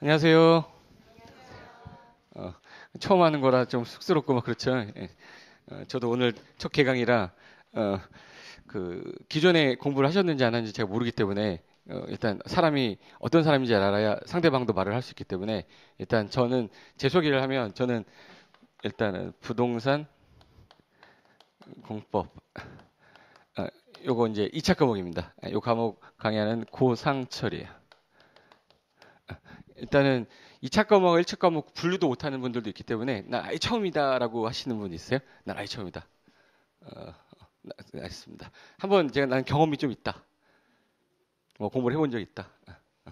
안녕하세요. 어, 처음 하는 거라 좀 쑥스럽고 막 그렇죠. 예. 어, 저도 오늘 첫 개강이라 어, 그 기존에 공부를 하셨는지 안 하는지 제가 모르기 때문에 어, 일단 사람이 어떤 사람인지 알아야 상대방도 말을 할 수 있기 때문에 일단 저는 제 소개를 하면 저는 일단은 부동산 공법 아, 요거 이제 2차 과목입니다. 아, 요 과목 강의하는 고상철이에요. 일단은 2차 과목, 1차 과목 분류도 못하는 분들도 있기 때문에 난 아예 처음이다라고 하시는 분 있어요? 난 아예 처음이다. 어, 네, 알겠습니다. 한번 제가 나는 경험이 좀 있다. 뭐 공부를 해본 적 있다. 어, 어,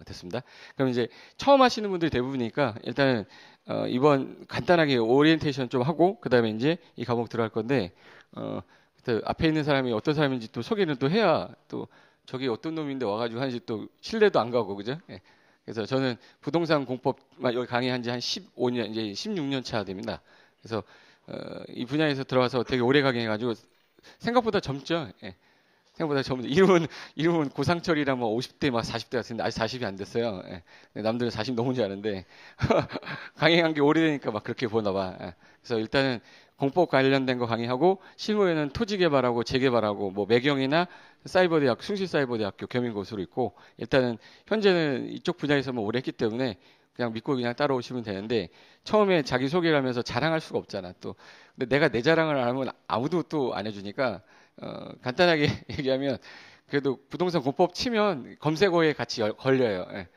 어, 됐습니다. 그럼 이제 처음 하시는 분들이 대부분이니까 일단은 어, 이번 간단하게 오리엔테이션 좀 하고 그 다음에 이제 이 과목 들어갈 건데 어, 앞에 있는 사람이 어떤 사람인지 또 소개는 또 해야 또 저기 어떤 놈인데 와가지고 하는지 또 신뢰도 안 가고 그죠? 예. 그래서 저는 부동산 공법 여기 강의한 지 한 15년 이제 16년 차 됩니다. 그래서 어, 이 분야에서 들어와서 되게 오래 강의해가지고 생각보다 젊죠. 예. 생각보다 젊은 이름은 이름은 고상철이라 뭐 50대 막 40대 같은데 아직 40이 안 됐어요. 예. 남들은 40 넘은 줄 아는데 강의한 게 오래되니까 막 그렇게 보나 봐. 예. 그래서 일단은 공법 관련된 거 강의하고 실무에는 토지 개발하고 재개발하고 뭐 매경이나 사이버대학 숭실사이버대학교 겸임고수로 있고 일단은 현재는 이쪽 분야에서만 오래 했기 때문에 그냥 믿고 그냥 따라오시면 되는데 처음에 자기 소개를 하면서 자랑할 수가 없잖아 또 근데 내가 내 자랑을 안 하면 아무도 또 안 해주니까 어, 간단하게 얘기하면 그래도 부동산 공법 치면 검색어에 같이 걸려요. 예.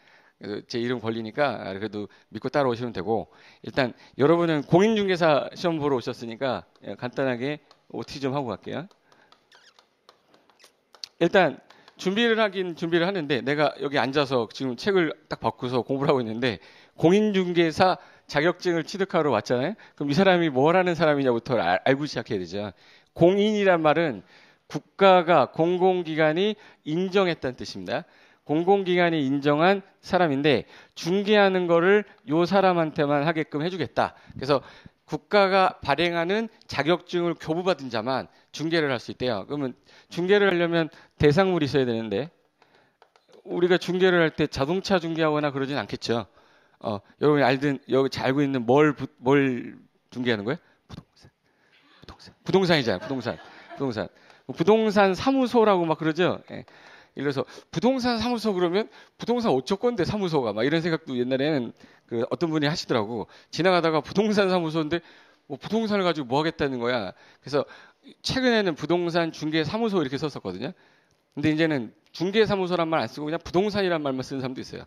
제 이름 걸리니까 그래도 믿고 따라오시면 되고 일단 여러분은 공인중개사 시험 보러 오셨으니까 예, 간단하게 OT 좀 하고 갈게요. 일단 준비를 하긴 준비를 하는데 내가 여기 앉아서 지금 책을 딱 바꾸서 공부를 하고 있는데 공인중개사 자격증을 취득하러 왔잖아요. 그럼 이 사람이 뭘 하는 사람이냐부터 알, 알고 시작해야 되죠. 공인이란 말은 국가가 공공기관이 인정했다는 뜻입니다. 공공기관이 인정한 사람인데 중개하는 거를 요 사람한테만 하게끔 해주겠다. 그래서 국가가 발행하는 자격증을 교부받은 자만 중개를 할 수 있대요. 그러면 중개를 하려면 대상물이 있어야 되는데 우리가 중개를 할 때 자동차 중개하거나 그러진 않겠죠. 어, 여러분이 알든 여기 잘 알고 있는 뭘, 뭘 중개하는 거예요? 부동산. 부동산. 부동산이잖아요. 부동산. 부동산. 부동산 사무소라고 막 그러죠. 예. 예를 들어서 부동산 사무소 그러면 부동산 어쩔 건데 사무소가 막 이런 생각도 옛날에는 그 어떤 분이 하시더라고. 지나가다가 부동산 사무소인데 뭐 부동산을 가지고 뭐 하겠다는 거야. 그래서 최근에는 부동산 중개 사무소 이렇게 썼었거든요. 근데 이제는 중개 사무소란 말 안 쓰고 그냥 부동산이란 말만 쓰는 사람도 있어요.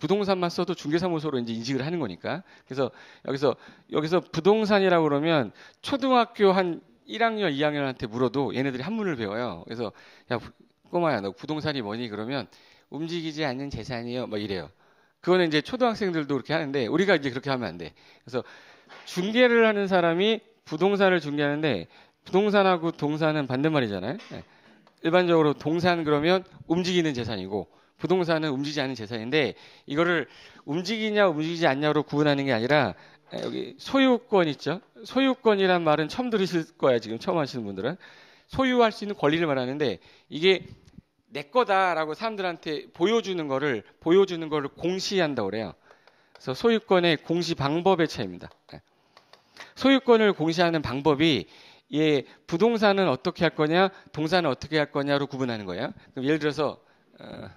부동산만 써도 중개사무소로 이제 인식을 하는 거니까. 그래서 여기서 여기서 부동산이라고 그러면 초등학교 한 1학년, 2학년한테 물어도 얘네들이 한문을 배워요. 그래서 야 꼬마야 너 부동산이 뭐니 그러면 움직이지 않는 재산이요. 뭐 이래요. 그거는 이제 초등학생들도 그렇게 하는데 우리가 이제 그렇게 하면 안 돼. 그래서 중개를 하는 사람이 부동산을 중개하는데 부동산하고 동산은 반대말이잖아요. 네. 일반적으로 동산 그러면 움직이는 재산이고 부동산은 움직이지 않는 재산인데 이거를 움직이냐 움직이지 않냐로 구분하는 게 아니라 여기 소유권 있죠. 소유권이란 말은 처음 들으실 거야 지금 처음 하시는 분들은 소유할 수 있는 권리를 말하는데 이게 내 거다라고 사람들한테 보여주는 거를 보여주는 거를 공시한다고 그래요. 그래서 소유권의 공시 방법의 차이입니다. 네. 소유권을 공시하는 방법이 예, 부동산은 어떻게 할 거냐, 동산은 어떻게 할 거냐로 구분하는 거예요. 그럼 예를 들어서 어,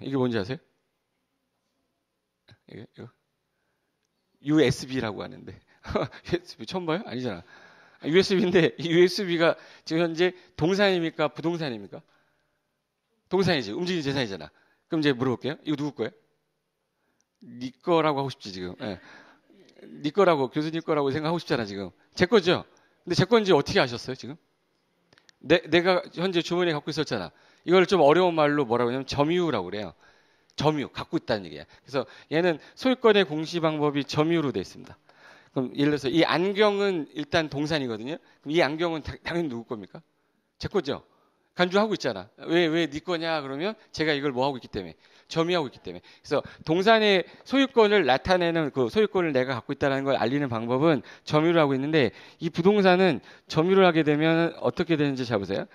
이게 뭔지 아세요? 이거, 이거. USB라고 하는데 USB 처음 봐요? 아니잖아. USB인데 이 USB가 지금 현재 동산입니까? 부동산입니까? 동산이지. 움직이는 재산이잖아. 그럼 이제 물어볼게요. 이거 누구 거예요? 네 거라고 하고 싶지 지금. 네. 네 거라고 교수님 거라고 생각하고 싶잖아 지금. 제 거죠. 근데 제 건지 어떻게 아셨어요 지금? 내, 내가 현재 주머니에 갖고 있었잖아. 이걸 좀 어려운 말로 뭐라고 하냐면 점유라고 그래요. 점유 갖고 있다는 얘기야. 그래서 얘는 소유권의 공시 방법이 점유로 돼 있습니다. 그럼 예를 들어서 이 안경은 일단 동산이거든요. 그럼 이 안경은 다, 당연히 누구 겁니까? 제 거죠. 간주하고 있잖아. 왜, 왜 네 거냐? 그러면 제가 이걸 뭐 하고 있기 때문에. 점유하고 있기 때문에. 그래서 동산의 소유권을 나타내는 그 소유권을 내가 갖고 있다는 걸 알리는 방법은 점유를 하고 있는데 이 부동산은 점유를 하게 되면 어떻게 되는지 잘 보세요.